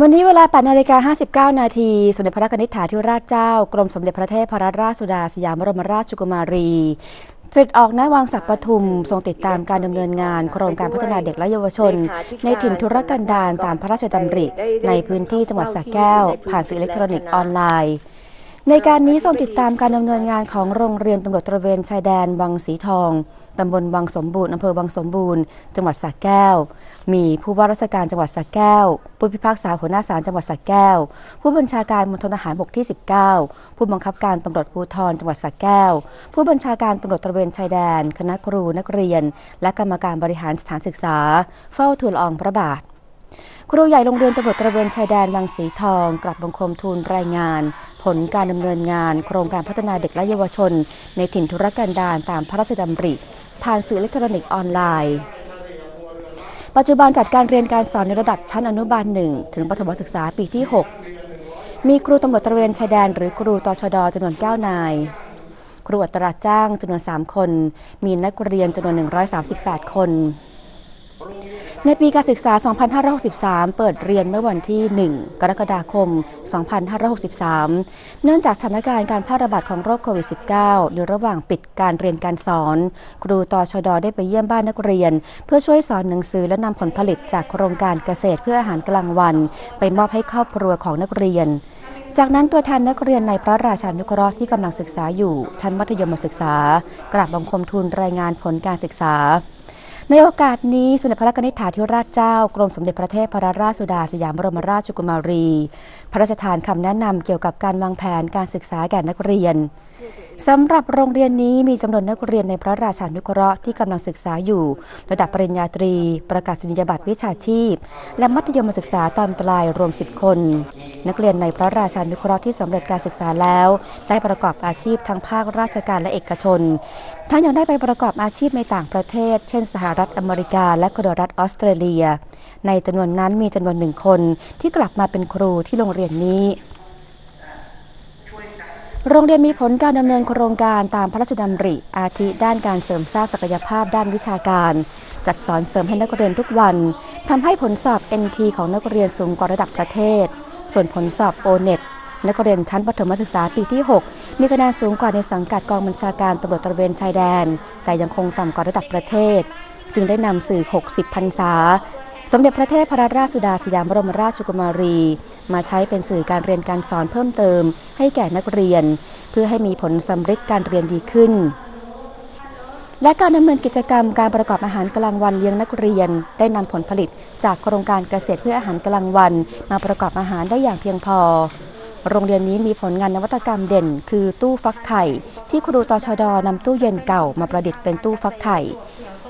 วันนี้เวลา8นาฬิกา59 นาที สมเด็จพระนิธิถาธิราชเจ้า กรมสมเด็จพระเทพรัตนราชสุดาสยามบรมราชกุมารีเสด็จออกณวังศักดิ์ปทุม ทรงติดตามการดำเนินงาน โครงการพัฒนาเด็กและเยาวชน ในถิ่นธุรกันดารตามพระราชดำริ ในพื้นที่จังหวัดสระแก้ว ผ่านสื่ออิเล็กทรอนิกส์ออนไลน์ ในการนี้ทรงติดตามการดำเนินงานของโรงเรียนตำรวจตระเวนชายแดนวังสีทองตำบลวังสมบูรณ์อำเภอวังสมบูรณ์ จังหวัดสระแก้ว มีผู้ว่าราชการจังหวัดสระแก้ว ผู้พิพากษาหัวหน้าศาลจังหวัดสระแก้ว ผู้บัญชาการมณฑลทหารบกที่ 19 ผู้บังคับการตำรวจภูธรจังหวัดสระแก้ว ผู้บัญชาการตำรวจตระเวนชายแดน คณะครูนักเรียน และกรรมการบริหารสถานศึกษา เฝ้าทูลลอองพระบาทครูใหญ่โรงเรียนตำรวจตระเวนชายแดนวังสีทอง กลับบังคมทูลรายงาน ผลการดำเนินงาน โครงการพัฒนาเด็กและเยาวชน ในถิ่นธุรกันดารตามพระราชดำริ ผ่านสื่ออิเล็กทรอนิกส์ออนไลน์ ปัจจุบันจัดการเรียนการสอนในระดับชั้นอนุบาลหนึ่งถึงประถมศึกษาปีที่ 6 มีครูตำรวจตระเวนชายแดนหรือครูตชดจำนวน 9 นาย ครูอัตราจ้างจำนวน 3 คน มีนักเรียนจำนวน 138 คน ในปีการศึกษา 2563 เปิดเรียนเมื่อวันที่ 1 กรกฎาคม 2563 เนื่องจากสถานการณ์การแพร่ระบาดของโรคโควิด -19 ในระหว่างปิดการเรียนการสอน ครูตชดได้ไปเยี่ยมบ้านนักเรียน เพื่อช่วยสอนหนังสือและนำผลผลิตจากโครงการเกษตรเพื่ออาหารกลางวัน ไปมอบให้ครอบครัวของนักเรียนจากนั้นตัวแทนนักเรียนในพระราชานุเคราะห์ที่กำลังศึกษาอยู่ ชั้นมัธยมศึกษา กราบบังคมทูลรายงานผลการศึกษา ในโอกาสนี้สมเด็จพระกนิษฐาธิราชเจ้ากรมสมเด็จพระเทพรัตนราชสุดาสยามบรมราชกุมารี พระราชทานคำแนะนำเกี่ยวกับการวางแผนการศึกษาแก่นักเรียน สำหรับโรงเรียนนี้มีจำนวนนักเรียนในพระราชานุเคราะห์ที่กำลังศึกษาอยู่ ระดับปริญญาตรี ประกาศนียบัตรวิชาชีพ และมัธยมศึกษาตอนปลายรวม 10 คน นักเรียนในพระราชานุเคราะห์ที่สำเร็จการศึกษาแล้ว ได้ประกอบอาชีพทั้งภาคราชการและเอกชน ทั้งยังได้ไปประกอบอาชีพในต่างประเทศ เช่น สหรัฐอเมริกา และกรรัฐออสเตรเลีย ในจำนวนนั้นมีจำนวนหนึ่งคนที่กลับมาเป็นครูที่โรงเรียนนี้ โรงเรียนมีผลการดำเนินโครงการตามพระราชดำริ อาทิด้านการเสริมสร้างศักยภาพด้านวิชาการ จัดสอนเสริมให้นักเรียนทุกวันทำให้ผลสอบ NT ของนักเรียนสูงกว่าระดับประเทศ ส่วนผลสอบ O-NET นักเรียนชั้นประถมศึกษาปีที่ 6 มีคะแนนสูงกว่าในสังกัดกองบัญชาการตำรวจตระเวนชายแดน แต่ยังคงต่ำกว่าระดับประเทศ จึงได้นำสื่อ 60พรรษา สมเด็จพระเทพรัตนราชสุดาสยามบรมราชกุมารี มาใช้เป็นสื่อการเรียนการสอนเพิ่มเติม ให้แก่นักเรียน เพื่อให้มีผลสำเร็จการเรียนดีขึ้น และการดำเนินกิจกรรมการประกอบอาหารกลางวันเลี้ยงนักเรียน ได้นำผลผลิตจากโครงการเกษตรเพื่ออาหารกลางวัน มาประกอบอาหารได้อย่างเพียงพอโรงเรียนนี้มีผลงานนวัตกรรมเด่น คือตู้ฟักไข่ ที่ครูตชดนำตู้เย็นเก่ามาประดิษฐ์เป็นตู้ฟักไข่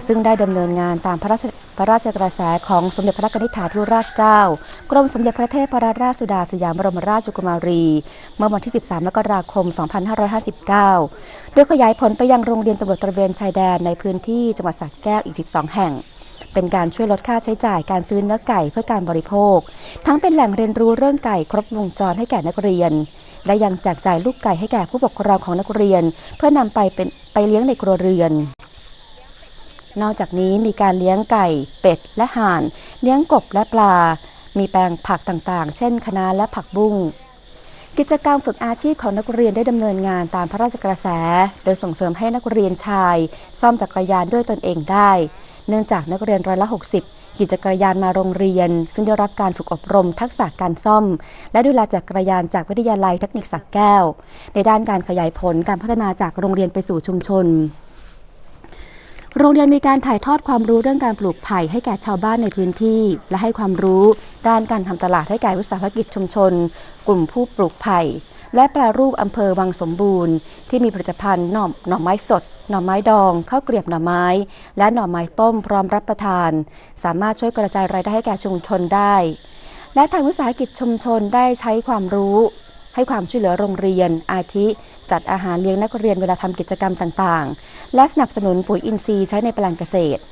ซึ่งได้ดำเนินงานตามพระราชพระราชกระแสของสมเด็จพระกนิษฐาธิราชเจ้า กรมสมเด็จพระเทพรราชสุดาสยามบรมราชกุมารี เมื่อวันที่ 13 มกราคม 2559 โดยขยายผลไปยังโรงเรียนตำรวจตระเวนชายแดนในพื้นที่จังหวัดสระแก้วอีก 12 แห่ง เป็นการช่วยลดค่าใช้จ่ายการซื้อเนื้อไก่เพื่อการบริโภค ทั้งเป็นแหล่งเรียนรู้เรื่องไก่ครบวงจรให้แก่นักเรียน และยังแจกจ่ายลูกไก่ให้แก่ผู้ปกครองของนักเรียน เพื่อนำไปเป็นไปเลี้ยงในครัวเรือน นอกจากนี้มีการเลี้ยงไก่ เป็ดและห่าน เลี้ยงกบและปลา มีแปลงผักต่างๆ เช่นคะน้าและผักบุ้งกิจกรรมฝึกอาชีพของนักเรียนได้ดำเนินงานตามพระราชกระแส โดยส่งเสริมให้นักเรียนชาย ซ่อมจักรยานด้วยตนเองได้ เนื่องจากนักเรียนร้อยละ 60 ขี่จักรยานมาโรงเรียน ซึ่งได้รับการฝึกอบรมทักษะการซ่อม และดูแลจักรยานจากวิทยาลัยเทคนิคสักแก้ว ในด้านการขยายผลการพัฒนาจากโรงเรียนไปสู่ชุมชน โรงเรียนมีการถ่ายทอดความรู้เรื่องการปลูกไผ่ให้แก่ชาวบ้านในพื้นที่ และให้ความรู้ด้านการทำตลาดให้แก่วิสาหกิจชุมชน กลุ่มผู้ปลูกไผ่ และแปลรูปอำเภอวังสมบูรณ์ ที่มีผลิตภัณฑ์หน่อหน่อไม้สด หน่อไม้ดองข้าวเกรียบหน่อไม้ และหน่อไม้ต้มพร้อมรับประทาน สามารถช่วยกระจายรายได้ให้แก่ชุมชนได้ และทางวิสาหกิจชุมชนได้ใช้ความรู้ให้ความช่วยเหลือโรงเรียนอาทิ จัดอาหารเลี้ยงนักเรียนเวลาทำกิจกรรมต่างๆ และสนับสนุนปุ๋ยอินทรีย์ใช้ในแปลงเกษตร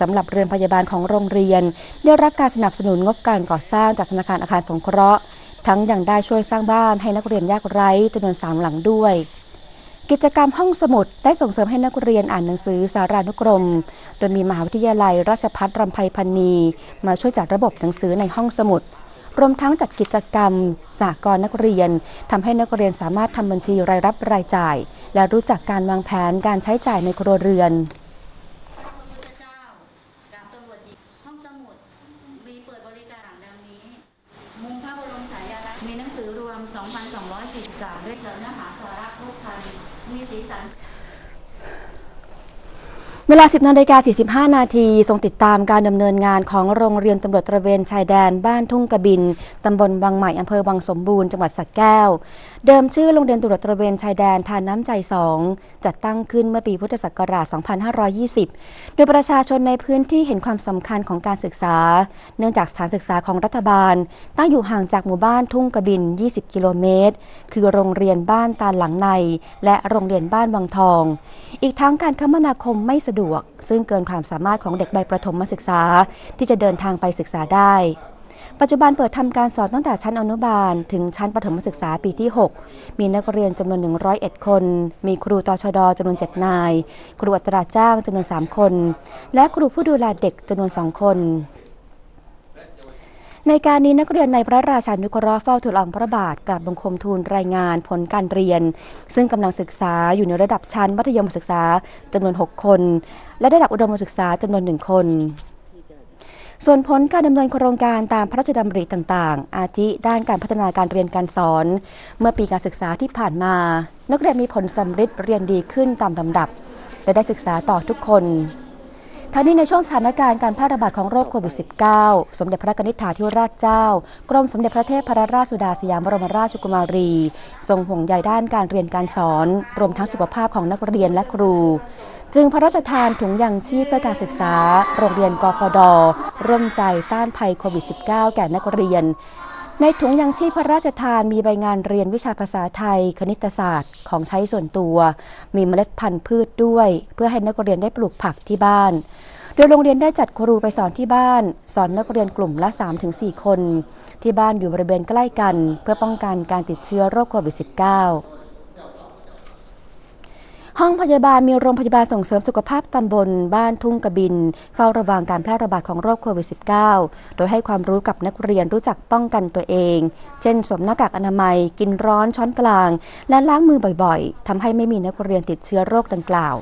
สำหรับเรือนพยาบาลของโรงเรียน ได้รับการสนับสนุนงบการก่อสร้างจากธนาคารอาคารสงเคราะห์ ทั้งยังได้ช่วยสร้างบ้านให้นักเรียนยากไร้จำนวนสามหลังด้วย กิจกรรมห้องสมุดได้ส่งเสริมให้นักเรียนอ่านหนังสือสารานุกรม โดยมีมหาวิทยาลัยราชภัฏรำไพพันนีมาช่วยจัดระบบหนังสือในห้องสมุด รวมทั้งจัดกิจกรรมสากลนักเรียนทำให้นักเรียนสามารถทำบัญชีรายรับรายจ่าย และรู้จักการวางแผนการใช้จ่ายในครัวเรือนมีหนังสือรวม 2,243 ด้วยเสริมเนื้อหาสาระครบครันมีสีสัน เวลา 10นาฬิกา45 นาทีทรงติดตามการดำเนินงานของโรงเรียนตำรวจตระเวนชายแดนบ้านทุ่งกระบินตำบลวังใหม่อำเภอวังสมบูรณ์จังหวัดสระแก้ว เดิมชื่อโรงเรียนตำรวจตระเวนชายแดนทานน้ำใจ2จัดตั้งขึ้นเมื่อปีพุทธศักราช 2520 โดยประชาชนในพื้นที่เห็นความสำคัญของการศึกษา เนื่องจากสถานศึกษาของรัฐบาล ตั้งอยู่ห่างจากหมู่บ้านทุ่งกระบิน 20 กิโลเมตร คือโรงเรียนบ้านตาลหลังใน และโรงเรียนบ้านวังทอง อีกทั้งการคมนาคมไม่สะดวก ซึ่งเกินความสามารถของเด็กใบประถมมาศึกษา ที่จะเดินทางไปศึกษาได้ ปัจจุบันเปิดทำการสอนตั้งแต่ชั้นอนุบาล ถึงชั้นประถมศึกษาปีที่ 6 มีนักเรียนจำนวน 101 คน มีครูตชดจำนวน 7 นาย ครูอัตราจ้างจำนวน 3 คน และครูผู้ดูแลเด็กจำนวน 2 คน ในการนี้นักเรียนในพระราชานุเคราะห์เฝ้าทูลอองพระบาทกราบบังคมทูลรายงานผลการเรียน ซึ่งกำลังศึกษาอยู่ในระดับชั้นมัธยมศึกษาจำนวน 6 คน และระดับอุดมศึกษาจำนวน 1 คน ส่วนผลการดำเนินโครงการตามพระราชดำริต่างๆ อาทิด้านการพัฒนาการเรียนการสอน เมื่อปีการศึกษาที่ผ่านมา นักเรียนมีผลสำฤทธิ์เรียนดีขึ้นตามลำดับ และได้ศึกษาต่อทุกคน ทั้งนี้ในช่วงสถานการณ์การแพร่ระบาดของโรคโควิด -19 สมเด็จพระนิธิถาธิราชเจ้า กรมสมเด็จพระเทพรราชสุดาสยามบรมราชกุมารี ทรงห่วงใยด้านการเรียนการสอน รวมทั้งสุขภาพของนักเรียนและครู จึงพระราชทานถุงยางชีพเพื่อการศึกษา โรงเรียนกพดร่วมใจต้านภัยโควิด -19 แก่นักเรียน ในถุงยังชีพพระราชทานมีใบงานเรียนวิชาภาษาไทย คณิตศาสตร์ ของใช้ส่วนตัว มีเมล็ดพันธุ์พืชด้วย เพื่อให้นักเรียนได้ปลูกผักที่บ้าน โดยโรงเรียนได้จัดครูไปสอนที่บ้าน สอนนักเรียนกลุ่มละ 3-4 คน ที่บ้านอยู่บริเวณใกล้กัน เพื่อป้องกันการติดเชื้อโรคโควิด -19 ห้องพยาบาลมีโรงพยาบาลส่งเสริมสุขภาพตำบลบ้านทุ่งกระบิน เฝ้าระวังการแพร่ระบาดของโรคโควิด -19 โดยให้ความรู้กับนักเรียนรู้จักป้องกันตัวเอง เช่นสวมหน้ากากอนามัย กินร้อนช้อนกลาง และล้างมือบ่อยๆทำให้ไม่มีนักเรียนติดเชื้อโรคดังกล่าว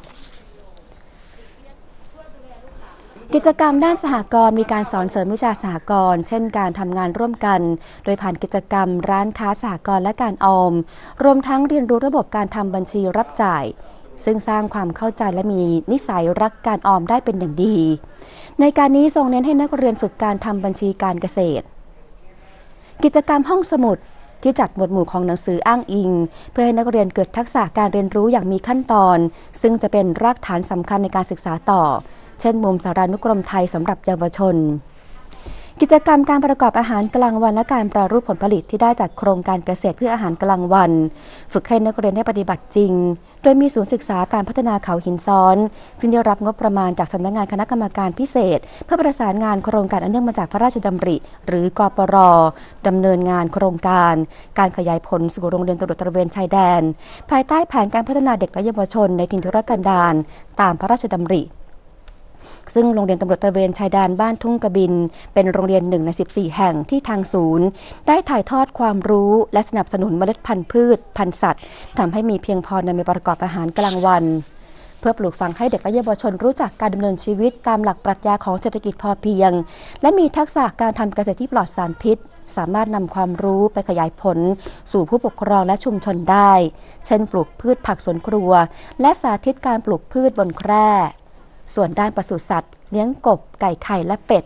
กิจกรรมด้านสหกรณ์มีการสอนเสริมวิชาสหกรณ์เช่นการทำงานร่วมกัน โดยผ่านกิจกรรมร้านค้าสหกรณ์และการออม รวมทั้งเรียนรู้ระบบการทำบัญชีรับจ่าย ซึ่งสร้างความเข้าใจและมีนิสัยรักการออมได้เป็นอย่างดี ในการนี้ทรงเน้นให้นักเรียนฝึกการทำบัญชีการเกษตร กิจกรรมห้องสมุดที่จัดหมวดหมู่ของหนังสืออ้างอิง เพื่อให้นักเรียนเกิดทักษะการเรียนรู้อย่างมีขั้นตอน ซึ่งจะเป็นรากฐานสำคัญในการศึกษาต่อ เช่นมุมสารานุกรมไทยสำหรับเยาวชน กิจกรรมการประกอบอาหารกลางวันและการปรรูปผลผลิตที่ได้จากโครงการเกษตรเพื่ออาหารกลางวัน ฝึกให้นักเรียนได้ปฏิบัติจริง โดยมีศูนย์ศึกษาการพัฒนาเขาหินซ้อน ซึ่งได้รับงบประมาณจากสำนักงานคณะกรรมการพิเศษ เพื่อประสานงานโครงการอันเนื่องมาจากพระราชดำริ หรือกปรดำเนินงานโครงการ การขยายผลสู่โรงเรียนตำรวจตระเวนชายแดน ภายใต้แผนการพัฒนาเด็กและเยาวชนในถิ่นทุรกันดารตามพระราชดำริ ซึ่งโรงเรียนตำรวจตระเวนชายแดนบ้านทุ่งกระบิน เป็นโรงเรียนหนึ่งใน 14 แห่งที่ทางศูนย์ ได้ถ่ายทอดความรู้และสนับสนุนเมล็ดพันธุ์พืช พันธุ์สัตว์ทำให้มีเพียงพอนำไปประกอบอาหารกลางวันเพื่อปลูกฝังให้เด็กและเยาวชนรู้จักการดำเนินชีวิตตามหลักปรัชญาของเศรษฐกิจพอเพียง และมีทักษะการทำเกษตรที่ปลอดสารพิษ สามารถนำความรู้ไปขยายผล สู่ผู้ปกครองและชุมชนได้ เช่น ปลูกพืชผักสวนครัว และสาธิตการปลูกพืชบนแคร่ ส่วนด้านปศุสัตว์ เลี้ยงกบ ไก่ไข่และเป็ด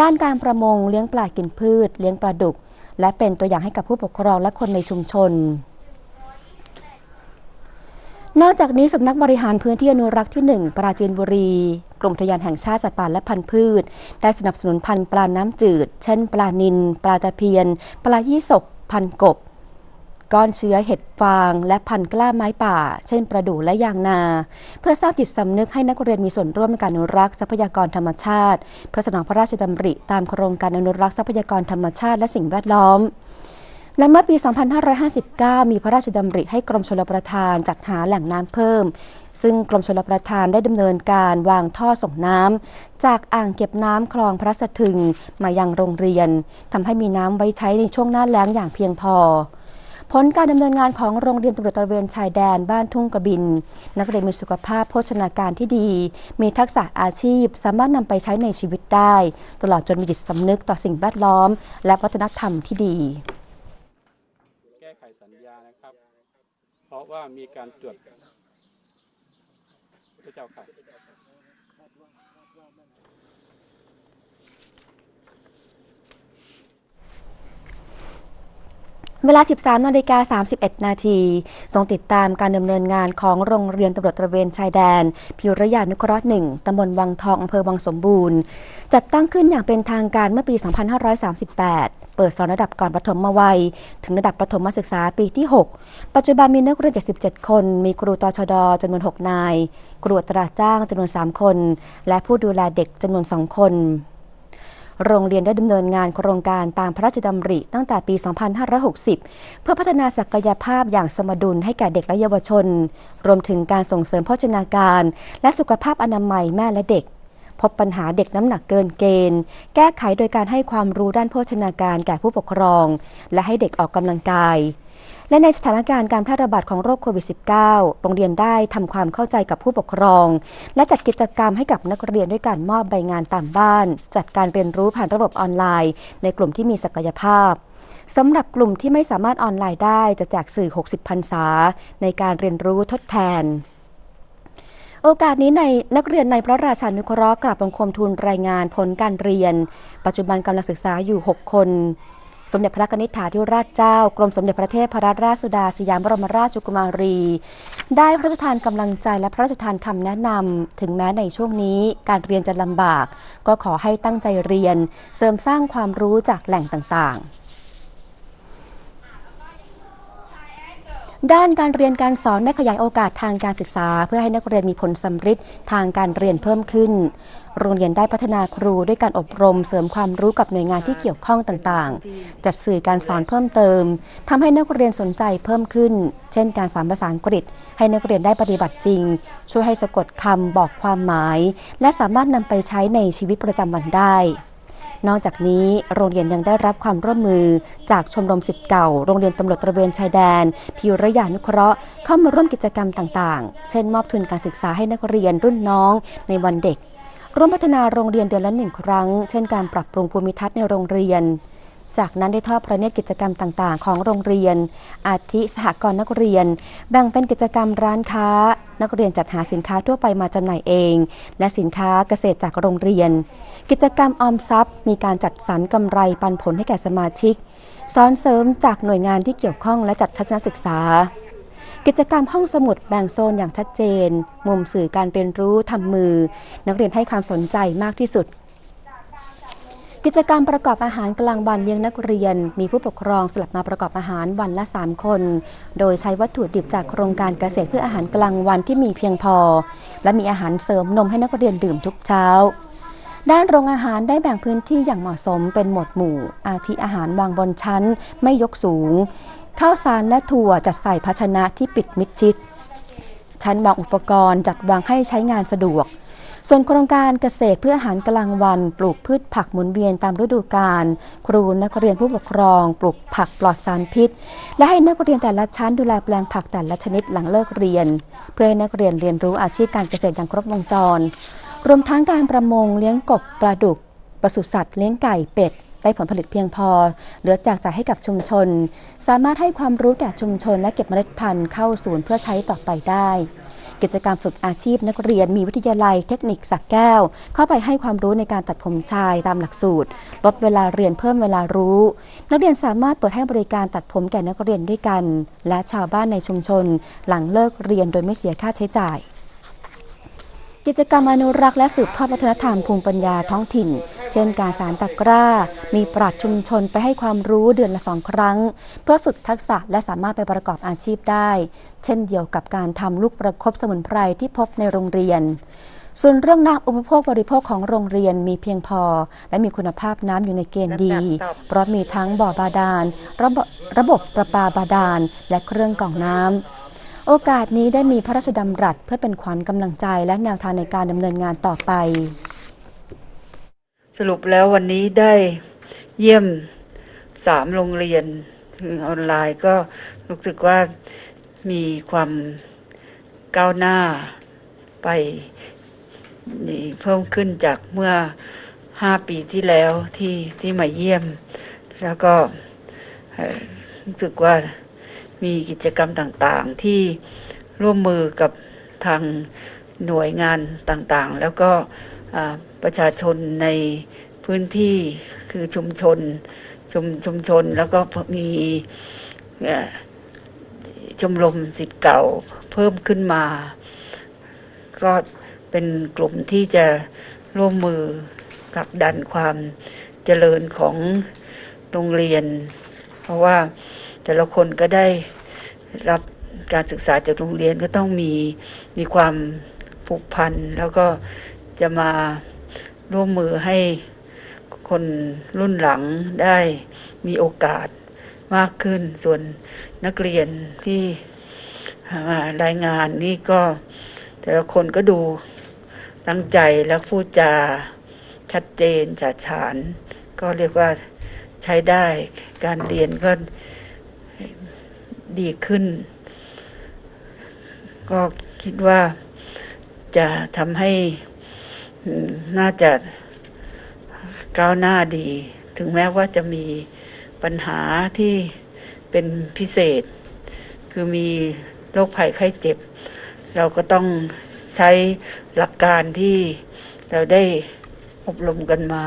ด้านการประมงเลี้ยงปลากินพืช เลี้ยงปลาดุก และเป็นตัวอย่างให้กับผู้ปกครองและคนในชุมชน นอกจากนี้สำนักบริหารพื้นที่อนุรักษ์ที่ 1 ปราจีนบุรี กรมทยานแห่งชาติสัตว์ป่าและพันธุ์พืช ได้สนับสนุนพันธุ์ปลาน้ำจืด เช่น ปลานิลปลาตะเพียน ปลายี่สกพันธุ์กบ ก้อนเชื้อเห็ดฟางและพันธุ์กล้าไม้ป่า เช่น ประดู่และยางนา เพื่อสร้างจิตสำนึกให้นักเรียนมีส่วนร่วมในการอนุรักษ์ทรัพยากรธรรมชาติ เพื่อสนองพระราชดำริตามโครงการอนุรักษ์ทรัพยากรธรรมชาติและสิ่งแวดล้อมและเมื่อปี 2559 มีพระราชดำริให้กรมชลประทานจัดหาแหล่งน้ำเพิ่ม ซึ่งกรมชลประทานได้ดำเนินการวางท่อส่งน้ำจากอ่างเก็บน้ำคลองพระสะทึงมายังโรงเรียนทำให้มีน้ำไว้ใช้ในช่วงหน้าแล้งอย่างเพียงพอ ผลการดำเนินงานของโรงเรียนตำรวจตระเวนชายแดนบ้านทุ่งกระบิน นักเรียนมีสุขภาพโภชนาการที่ดี มีทักษะอาชีพ สามารถนำไปใช้ในชีวิตได้ ตลอดจนมีจิตสำนึกต่อสิ่งแวดล้อม และวัฒนธรรมที่ดี แก้ไขสัญญานะครับ เพราะว่ามีการตรวจพระเจ้าค่ะ เวลา 13นาฬิกา31 นาทีทรงติดตามการดำเนินงานของโรงเรียนตำรวจตระเวนชายแดน พิรยานุเคราะห์หนึ่งตำบลวังทองอำเภอวังสมบูรณ์ จัดตั้งขึ้นอย่างเป็นทางการเมื่อปี 2538 เปิดสอนระดับก่อนประถมวัย ถึงระดับประถมศึกษาปีที่ 6 ปัจจุบันมีนักเรียน 77 คน มีครูตชดจำนวน 6 นาย ครูอัตราจ้างจำนวน 3 คน และผู้ดูแลเด็กจำนวน 2 คน โรงเรียนได้ดำเนินงานโครงการตามพระราชดำริตั้งแต่ปี 2560 เพื่อพัฒนาศักยภาพอย่างสมดุลให้แก่เด็กและเยาวชน รวมถึงการส่งเสริมโภชนาการ และสุขภาพอนามัยแม่และเด็ก พบปัญหาเด็กน้ำหนักเกินเกณฑ์ แก้ไขโดยการให้ความรู้ด้านโภชนาการแก่ผู้ปกครอง และให้เด็กออกกำลังกาย และในสถานการณ์การแพร่ระบาดของโรคโควิด -19 โรงเรียนได้ทำความเข้าใจกับผู้ปกครอง และจัดกิจกรรมให้กับนักเรียนด้วยการมอบใบงานตามบ้าน จัดการเรียนรู้ผ่านระบบออนไลน์ ในกลุ่มที่มีศักยภาพสำหรับกลุ่มที่ไม่สามารถออนไลน์ได้จะแจกสื่อ 60พรรษา ในการเรียนรู้ทดแทนโอกาสนี้ในนักเรียนในพระราชานุเคราะห์กราบบังคมทูลรายงานผลการเรียน ปัจจุบันกำลังศึกษาอยู่ 6 คน สมเด็จพระนิธิถาธิราชเจ้า กรมสมเด็จพระเทพรัตนราชสุดาสยามบรมราชกุมารี ได้พระราชทานกำลังใจและพระราชทานคำแนะนำถึงแม้ในช่วงนี้การเรียนจะลำบาก ก็ขอให้ตั้งใจเรียน เสริมสร้างความรู้จากแหล่งต่างๆ ด้านการเรียนการสอนได้ขยายโอกาสทางการศึกษา เพื่อให้นักเรียนมีผลสำฤทธิ์ทางการเรียนเพิ่มขึ้น โรงเรียนได้พัฒนาครูด้วยการอบรมเสริมความรู้กับหน่วยงานที่เกี่ยวข้องต่างๆ จัดสื่อการสอนเพิ่มเติมทำให้นักเรียนสนใจเพิ่มขึ้น เช่น การสอนภาษาอังกฤษ ให้นักเรียนได้ปฏิบัติจริง ช่วยให้สะกดคำบอกความหมาย และสามารถนำไปใช้ในชีวิตประจำวันได้ นอกจากนี้โรงเรียนยังได้รับความร่วมมือ จากชมรมสิทธิ์เก่า โรงเรียนตำรวจตระเวนชายแดน พิรยานุเคราะห์เข้ามาร่วมกิจกรรมต่างๆ เช่น มอบทุนการศึกษาให้นักเรียนรุ่นน้องในวันเด็ก ร่วมพัฒนาโรงเรียนเดือนละหนึ่งครั้ง เช่น การปรับปรุงภูมิทัศน์ในโรงเรียน จากนั้นได้ทอดประเนตรกิจกรรมต่างๆ ของโรงเรียน อาทิสหกรณ์นักเรียน แบ่งเป็นกิจกรรมร้านค้า นักเรียนจัดหาสินค้าทั่วไปมาจำหน่ายเอง และสินค้าเกษตรจากโรงเรียน กิจกรรมออมทรัพย์ มีการจัดสรรกำไรปันผลให้แก่สมาชิกสอนเสริมจากหน่วยงานที่เกี่ยวข้องและจัดทัศนศึกษากิจกรรมห้องสมุดแบ่งโซนอย่างชัดเจน มุมสื่อการเรียนรู้ทำมือ นักเรียนให้ความสนใจมากที่สุด กิจกรรมประกอบอาหารกลางวันเลี้ยงนักเรียน มีผู้ปกครองสลับมาประกอบอาหารวันละ 3 คน โดยใช้วัตถุดิบจากโครงการเกษตรเพื่ออาหารกลางวันที่มีเพียงพอ และมีอาหารเสริมนมให้นักเรียนดื่มทุกเช้า ด้านโรงอาหารได้แบ่งพื้นที่อย่างเหมาะสมเป็นหมวดหมู่ อาทิอาหารวางบนชั้น ไม่ยกสูง ข้าวสารและถั่วจัดใส่ภาชนะที่ปิดมิดชิด ชั้นวางอุปกรณ์จัดวางให้ใช้งานสะดวก ส่วนโครงการเกษตรเพื่ออาหารกลางวันปลูกพืชผักหมุนเวียนตามฤดูกาลครูนักเรียนผู้ปกครอง ปลูกผักปลอดสารพิษ และให้นักเรียนแต่ละชั้นดูแลแปลงผักแต่ละชนิดหลังเลิกเรียน เพื่อให้นักเรียนเรียนรู้อาชีพการเกษตรอย่างครบวงจร รวมทั้งการประมงเลี้ยงกบปลาดุกปศุสัตว์เลี้ยงไก่เป็ดได้ผลผลิตเพียงพอ เหลือจากจ่ายให้กับชุมชน สามารถให้ความรู้แก่ชุมชนและเก็บเมล็ดพันธุ์เข้าศูนย์เพื่อใช้ต่อไปได้ กิจกรรมฝึกอาชีพนักเรียนมีวิทยาลัยเทคนิคสักแก้ว เข้าไปให้ความรู้ในการตัดผมชายตามหลักสูตร ลดเวลาเรียนเพิ่มเวลารู้ นักเรียนสามารถเปิดให้บริการตัดผมแก่นักเรียนด้วยกัน และชาวบ้านในชุมชน หลังเลิกเรียนโดยไม่เสียค่าใช้จ่าย กิจกรรมอนุรักษ์และสืบทอดวัฒนธรรมภูมิปัญญาท้องถิ่น เช่นการสารตะกร้า มีปราชญ์ชุมชนไปให้ความรู้เดือนละสองครั้ง เพื่อฝึกทักษะและสามารถไปประกอบอาชีพได้ เช่นเดียวกับการทำลูกประคบสมุนไพรที่พบในโรงเรียน ส่วนเรื่องน้ำอุปโภคบริโภคของโรงเรียนมีเพียงพอ และมีคุณภาพน้ำอยู่ในเกณฑ์ดี เพราะมีทั้งบ่อบาดาลระบบระบบประปาบาดาลและเครื่องกรองน้ำ โอกาสนี้ได้มีพระราชดำรัสเพื่อเป็นขวัญกำลังใจและแนวทางในการดำเนินงานต่อไป สรุปแล้ววันนี้ได้เยี่ยมสามโรงเรียนคือออนไลน์ก็รู้สึกว่ามีความก้าวหน้าไปเพิ่มขึ้นจากเมื่อห้าปีที่แล้วที่ที่มาเยี่ยม แล้วก็รู้สึกว่า มีกิจกรรมต่างๆ ที่ร่วมมือกับทางหน่วยงานต่างๆ แล้วก็ประชาชนในพื้นที่คือชุมชนชุมชุมชนแล้วก็มีชมรมสิทธิ์เก่าเพิ่มขึ้นมา ก็เป็นกลุ่มที่จะร่วมมือผลักดันความเจริญของโรงเรียน เพราะว่า แต่ละคนก็ได้รับการศึกษาจากโรงเรียนก็ต้องมีมีความผูกพัน แล้วก็จะมาร่วมมือให้คนรุ่นหลังได้มีโอกาสมากขึ้น ส่วนนักเรียนที่มารายงานนี่ก็แต่ละคนก็ดูตั้งใจแล้วพูดจาชัดเจนฉาดฉาน ก็เรียกว่าใช้ได้การเรียนก็ ดีขึ้น ก็คิดว่าจะทำให้น่าจะก้าวหน้าดี ถึงแม้ว่าจะมีปัญหาที่เป็นพิเศษ คือมีโรคภัยไข้เจ็บ เราก็ต้องใช้หลักการที่เราได้อบรมกันมา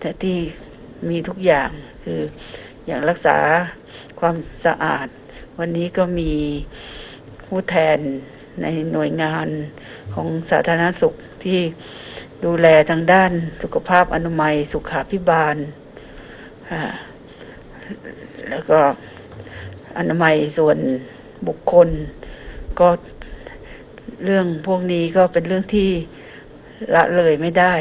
แต่ที่มีทุกอย่างคืออย่างรักษาความสะอาด วันนี้ก็มีผู้แทนในหน่วยงานของสาธารณสุขที่ดูแลทางด้านสุขภาพอนามัยสุขาพิบาลอ่าแล้วก็อนามัยส่วนบุคคล ก็เรื่องพวกนี้ก็เป็นเรื่องที่ละเลยไม่ได้